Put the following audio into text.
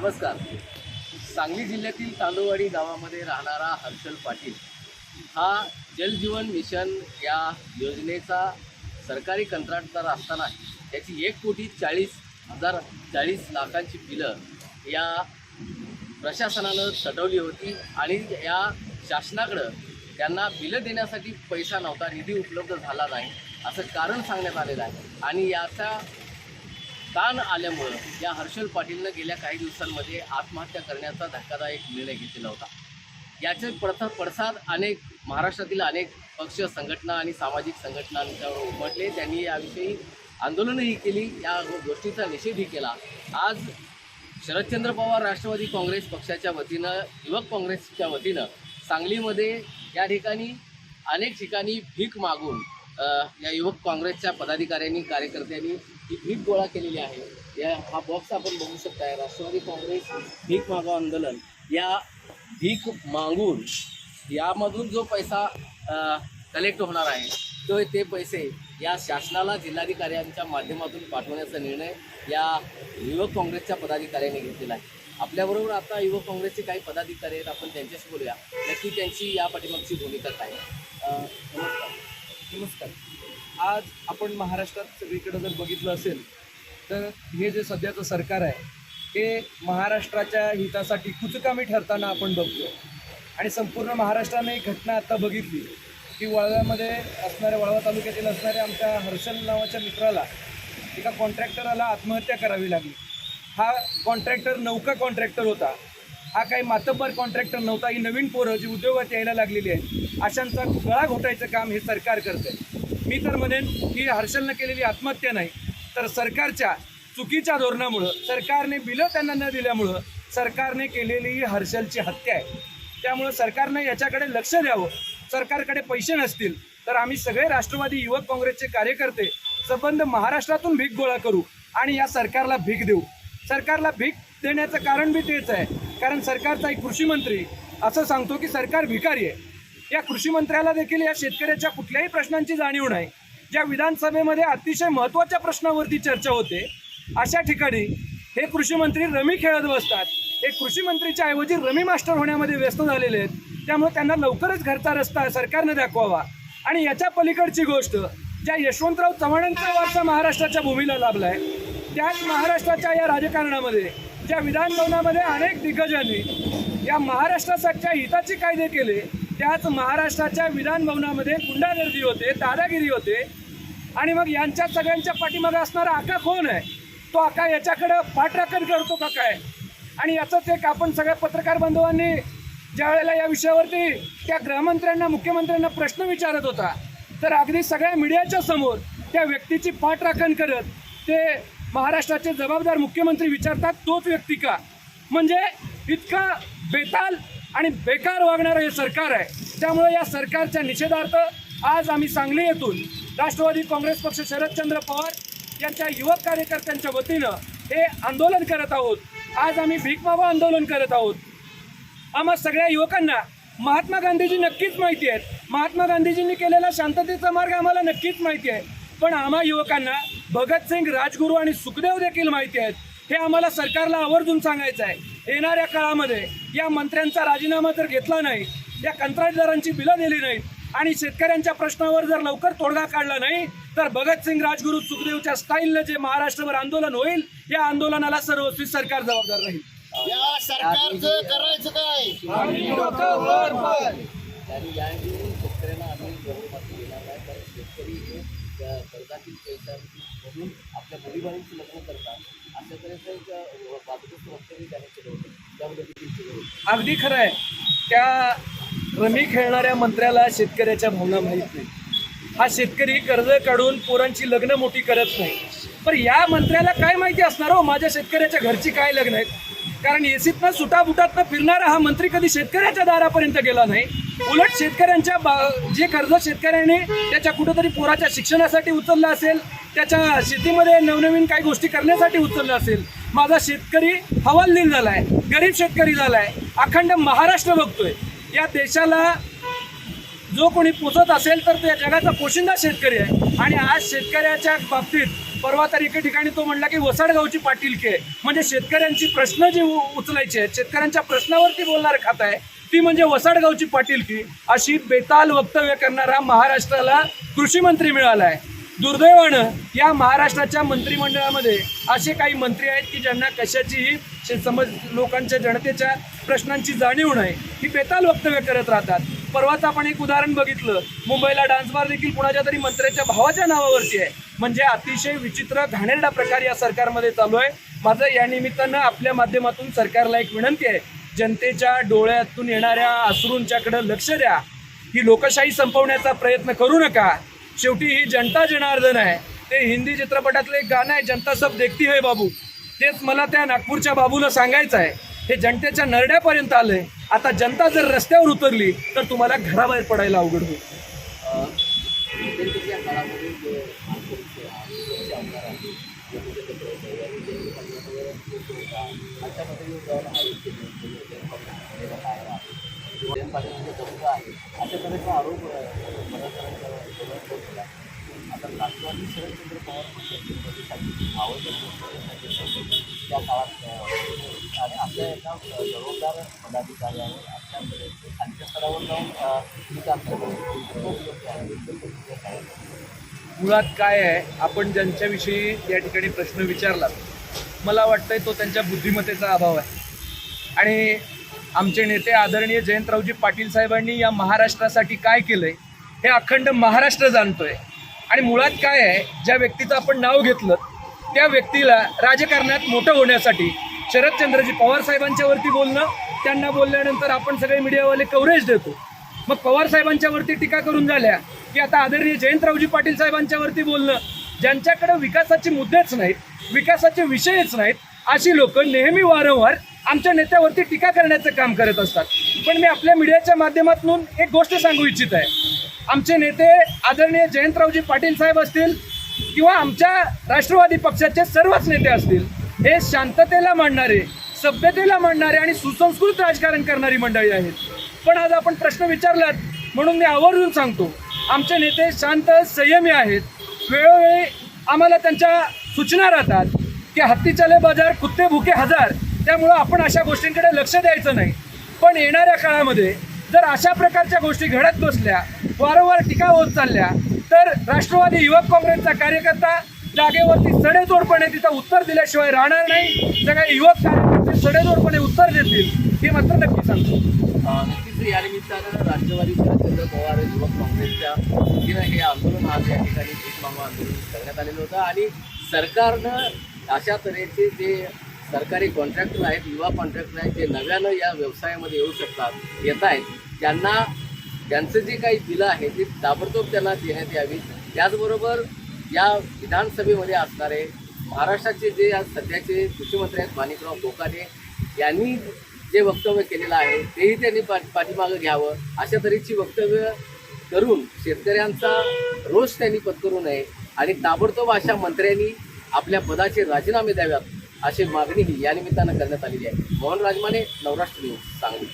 नमस्कार. सांगली जिल्ह्यातील तांदूळवाडी गावामध्ये राहणारा हर्षल पाटील हा जलजीवन मिशन या योजनेचा सरकारी कंत्राटदार असताना त्याची एक कोटी चाळीस हजार चाळीस लाखांची बिलं या प्रशासनानं सटवली होती आणि या शासनाकडं त्यांना बिलं देण्यासाठी पैसा नव्हता निधी उपलब्ध झाला नाही असं कारण सांगण्यात आलेलं आहे. आणि याचा ताण आल्यामुळं या हर्षल पाटीलनं गेल्या काही दिवसांमध्ये आत्महत्या करण्याचा धक्कादायक निर्णय घेतलेला होता. याचे प्रथ पडसाद अनेक महाराष्ट्रातील अनेक पक्ष संघटना आणि सामाजिक संघटनांच्यावर उमटले. त्यांनी याविषयी आंदोलनही केली. या गोष्टीचा निषेधही केला. आज शरदचंद्र पवार राष्ट्रवादी काँग्रेस पक्षाच्या वतीनं युवक काँग्रेसच्या वतीनं सांगलीमध्ये या ठिकाणी अनेक ठिकाणी भीक मागून या युवक काँग्रेसच्या पदाधिकाऱ्यांनी कार्यकर्त्यांनी ही भीक गोळा केलेली आहे. या हा बॉक्स आपण बघू शकताय राष्ट्रवादी काँग्रेस भीक मागो आंदोलन. या भीक मागून यामधून जो पैसा कलेक्ट होणार आहे तो ते पैसे या शासनाला जिल्हाधिकाऱ्यांच्या माध्यमातून पाठवण्याचा निर्णय या युवक काँग्रेसच्या पदाधिकाऱ्यांनी घेतलेला आहे. आपल्याबरोबर आता युवक काँग्रेसचे काही पदाधिकारी आहेत आपण त्यांच्याशी बोलूया. नक्की त्यांची या पाठीमागची भूमिका काय आहे. नमस्कार. नमस्कार. आज आपण महाराष्ट्रात सगळीकडे जर बघितलं असेल तर हे जे सध्याचं सरकार आहे हे महाराष्ट्राच्या हितासाठी कुचकामी ठरताना आपण बघतो आणि संपूर्ण महाराष्ट्राने एक घटना आता बघितली की वळव्यामध्ये असणाऱ्या वळवा तालुक्यातील असणाऱ्या आमच्या हर्षल नावाच्या मित्राला एका कॉन्ट्रॅक्टराला आत्महत्या करावी लागली. हा कॉन्ट्रॅक्टर नौका कॉन्ट्रॅक्टर होता. हा काही मातब्बर कॉन्ट्रॅक्टर नव्हता. ही नवीन पोरं जी उद्योगात यायला लागलेली आहे अशांचा गळा घोटायचं काम हे सरकार करते मी तर म्हणेन की हर्षलनं केलेली आत्महत्या नाही तर सरकारच्या चुकीच्या धोरणामुळं सरकारने बिलं त्यांना न दिल्यामुळं सरकारने केलेली ही हर्षलची हत्या आहे. त्यामुळं सरकारनं याच्याकडे लक्ष द्यावं. सरकारकडे पैसे नसतील तर आम्ही सगळे राष्ट्रवादी युवक काँग्रेसचे कार्यकर्ते संबंध महाराष्ट्रातून भीक गोळा करू आणि या सरकारला भीक देऊ. सरकारला भीक देण्याचं कारण बी तेच आहे. कारण सरकारचा एक कृषी मंत्री असं सांगतो की सरकार भिकारी आहे. या कृषी मंत्र्याला देखील या शेतकऱ्याच्या कुठल्याही प्रश्नांची जाणीव नाही. ज्या विधानसभेमध्ये अतिशय महत्त्वाच्या प्रश्नावरती चर्चा होते अशा ठिकाणी हे कृषी मंत्री रमी खेळत बसतात. हे कृषी मंत्रीच्या ऐवजी रमी मास्टर होण्यामध्ये व्यस्त झालेले आहेत. त्यामुळे त्यांना लवकरच घरचा रस्ता सरकारने दाखवावा. आणि याच्या पलीकडची गोष्ट ज्या यशवंतराव चव्हाणांचा वारसा महाराष्ट्राच्या भूमीला लाभला आहे त्याच महाराष्ट्राच्या या राजकारणामध्ये ज्या विधानभवनामध्ये अनेक दिग्गजांनी या महाराष्ट्रासाठीच्या हिताचे कायदे केले त्याच महाराष्ट्राच्या विधानभवनामध्ये गुंडागर्दी होते दादागिरी होते. आणि मग यांच्या सगळ्यांच्या पाठीमागे असणारा आका कोण आहे? तो आका याच्याकडं पाठराखण करतो का काय? आणि याचंच एक आपण सगळ्या पत्रकार बांधवांनी ज्या वेळेला या विषयावरती त्या गृहमंत्र्यांना मुख्यमंत्र्यांना प्रश्न विचारत होता तर अगदी सगळ्या मीडियाच्या समोर त्या व्यक्तीची पाठराखण करत ते महाराष्ट्राचे जबाबदार मुख्यमंत्री विचारतात तोच व्यक्ती का? म्हणजे इतका बेताल आणि बेकार वागणारं हे सरकार आहे. त्यामुळे या सरकारच्या निषेधार्थ आज आम्ही सांगली येथून राष्ट्रवादी काँग्रेस पक्ष शरदचंद्र पवार यांच्या युवक कार्यकर्त्यांच्या वतीनं हे आंदोलन करत आहोत. आज आम्ही भीकमावा आंदोलन करत आहोत. आम्हा सगळ्या युवकांना महात्मा गांधीजी नक्कीच माहिती आहेत. महात्मा गांधीजींनी केलेला शांततेचा मार्ग आम्हाला नक्कीच माहिती आहे. पण आम्हा युवकांना भगतसिंग राजगुरू आणि सुखदेव देखील माहिती आहेत. हे आम्हाला सरकारला आवर्जून सांगायचं आहे. येणाऱ्या काळामध्ये या मंत्र्यांचा राजीनामा जर घेतला नाही या कंत्राटदारांची बिलं दिली नाहीत आणि शेतकऱ्यांच्या प्रश्नावर जर लवकर तोडगा काढला नाही तर भगतसिंग राजगुरू सुखदेवच्या स्टाईलनं जे महाराष्ट्रभर आंदोलन होईल या आंदोलनाला सर्वस्वी सरकार जबाबदार राहील. या सरकारचं करायचं काय आणि यावेळी शेतकऱ्यांना आम्ही बहुमत येणार नाही कारण शेतकरी हे त्या पैसा म्हणून आपल्या मुलीबाळींची लग्न करतात. अशा तऱ्हेचं एक अ, वक्तव्य त्याने केलं होतं. त्याबद्दल तुमची काय? अगदी खरं आहे. त्या रमी खेळणाऱ्या मंत्र्याला शेतकऱ्याच्या भावना माहीत नाही. हा शेतकरी कर्ज काढून पोरांची लग्न मोठी करत नाही. पण या मंत्र्याला काय माहिती असणार हो? माझ्या शेतकऱ्याच्या घरची काय लग्न आहेत? कारण एसीतनं सुटाबुटातनं फिरणारा हा मंत्री कधी शेतकऱ्याच्या दारापर्यंत गेला नाही. उलट शेतकऱ्यांच्या बा जे कर्ज शेतकऱ्याने त्याच्या कुठंतरी पोराच्या शिक्षणासाठी उचललं असेल त्याच्या शेतीमध्ये नवनवीन काही गोष्टी करण्यासाठी उचललं असेल. माझा शेतकरी हवालदिल झाला आहे गरीब शेतकरी झाला आहे अखंड महाराष्ट्र बघतोय. या देशाला जो कोणी पोचत असेल तर त्या जगाचा पोशिंदा शेतकरी आहे. आणि आज शेतकऱ्याच्या बाबतीत परवा तर एके ठिकाणी तो म्हणला की वसाडगावची पाटीलकी आहे. म्हणजे शेतकऱ्यांची प्रश्न जी उ- उचलायचे आहेत शेतकऱ्यांच्या प्रश्नावरती बोलणारं खात आहे ती म्हणजे वसाडगावची पाटीलकी. अशी बेताल वक्तव्य करणारा महाराष्ट्राला कृषी मंत्री मिळाला आहे. दुर्दैवानं या महाराष्ट्राच्या मंत्रिमंडळामध्ये असे काही मंत्री आहेत की ज्यांना कशाचीही शे- समज लोकांच्या जनतेच्या प्रश्नांची जाणीव नाही. ही बेताल वक्तव्य करत राहतात. परवाच आपण एक उदाहरण बघितलं. मुंबईला डान्स बार देखील कुणाच्या तरी मंत्र्याच्या भावाच्या नावावरती आहे. म्हणजे अतिशय विचित्र घाणेरडा प्रकार या सरकारमध्ये चालू आहे. माझं या निमित्तानं आपल्या माध्यमातून सरकारला एक विनंती आहे. जनतेच्या डोळ्यातून येणाऱ्या अश्रूंच्याकडे लक्ष द्या. ही लोकशाही संपवण्याचा प्रयत्न करू नका. शेवटी ही जनता जनार्दन आहे. ते हिंदी चित्रपटातलं एक गाणं आहे जनता सब देखती है बाबू. तेच मला त्या नागपूरच्या बाबूला सांगायचं आहे. हे जनतेच्या नरड्यापर्यंत आलंय. आता जनता जर रस्त्यावर उतरली तर तुम्हाला घराबाहेर पडायला अवघड होईल. आरोप म्हणजे आता राष्ट्रवादी शरदचंद्र पवार पक्षाची आवडतं त्या काळात अ, आणि आपल्या एका जबाबदार आपल्याकडे खालच्या स्तरावर जाऊन विचार मुळात काय आहे? आपण ज्यांच्याविषयी या ठिकाणी प्रश्न विचारला मला वाटतंय तो त्यांच्या बुद्धिमत्तेचा अभाव आहे. आणि आमचे नेते आदरणीय जयंतरावजी पाटील साहेबांनी या महाराष्ट्रासाठी काय केलंय हे अखंड महाराष्ट्र जाणतोय. आणि मुळात काय आहे ज्या व्यक्तीचं आपण नाव घेतलं त्या व्यक्तीला राजकारणात मोठं होण्यासाठी शरदचंद्रजी पवार साहेबांच्यावरती बोलणं त्यांना बोलल्यानंतर आपण सगळे मीडियावाले कव्हरेज देतो. मग पवार साहेबांच्या वरती टीका करून झाल्या की आता आदरणीय जयंतरावजी पाटील साहेबांच्या वरती बोलणं ज्यांच्याकडे विकासाचे मुद्देच नाहीत विकासाचे विषयच नाहीत अशी लोक नेहमी वारंवार आमच्या नेत्यावरती टीका करण्याचं काम करत असतात. पण मी आपल्या मीडियाच्या माध्यमातून एक गोष्ट सांगू इच्छित आहे. आमचे नेते आदरणीय जयंतरावजी पाटील साहेब असतील किंवा आमच्या राष्ट्रवादी पक्षाचे सर्वच नेते असतील हे शांततेला मांडणारे सभ्यतेला मांडणारे आणि सुसंस्कृत राजकारण करणारी मंडळी आहेत. पण आज आपण प्रश्न विचारलात म्हणून मी आवर्जून सांगतो. आमचे नेते शांत संयमी आहेत. वेळोवेळी आम्हाला त्यांच्या सूचना राहतात की हत्तीचाले बाजार कुत्ते भुके हजार. त्यामुळं आपण अशा गोष्टींकडे लक्ष द्यायचं नाही. पण येणाऱ्या काळामध्ये जर अशा प्रकारच्या गोष्टी घडत बसल्या वारंवार टीका होत चालल्या तर राष्ट्रवादी युवक काँग्रेसचा कार्यकर्ता जागेवरती सडेतोडपणे तिथं उत्तर दिल्याशिवाय राहणार नाही. सगळे युवक कार्यकर्ते सडेतोडपणे उत्तर देतील हे मात्र नक्की सांगतो. अ, नक्कीच या निमित्तानं राष्ट्रवादी शरदचंद्र पवार युवक काँग्रेसच्या वतीनं हे आंदोलन आज या ठिकाणी भीक मागू आंदोलन करण्यात आलेलं होतं. आणि सरकारनं अशा तऱ्हेचे जे सरकारी कॉन्ट्रॅक्टर आहेत युवा कॉन्ट्रॅक्टर आहेत जे नव्यानं या व्यवसायामध्ये येऊ शकतात येत आहेत त्यांना त्यांचं जे काही बिलं आहे ती ताबडतोब त्यांना देण्यात यावी. त्याचबरोबर या विधानसभेमध्ये असणारे महाराष्ट्राचे जे आज सध्याचे कृषीमंत्री आहेत माणिकराव कोकाटे यांनी जे वक्तव्य केलेलं आहे तेही त्यांनी पा पाठीमागं घ्यावं. अशा तऱ्हेची वक्तव्य करून शेतकऱ्यांचा रोष त्यांनी पत्करू नये आणि ताबडतोब अशा मंत्र्यांनी आपल्या पदाचे राजीनामे द्याव्यात अशी मागणीही या निमित्तानं करण्यात आलेली आहे. मोहन राजमाने नवराष्ट्र न्यूज सांगली.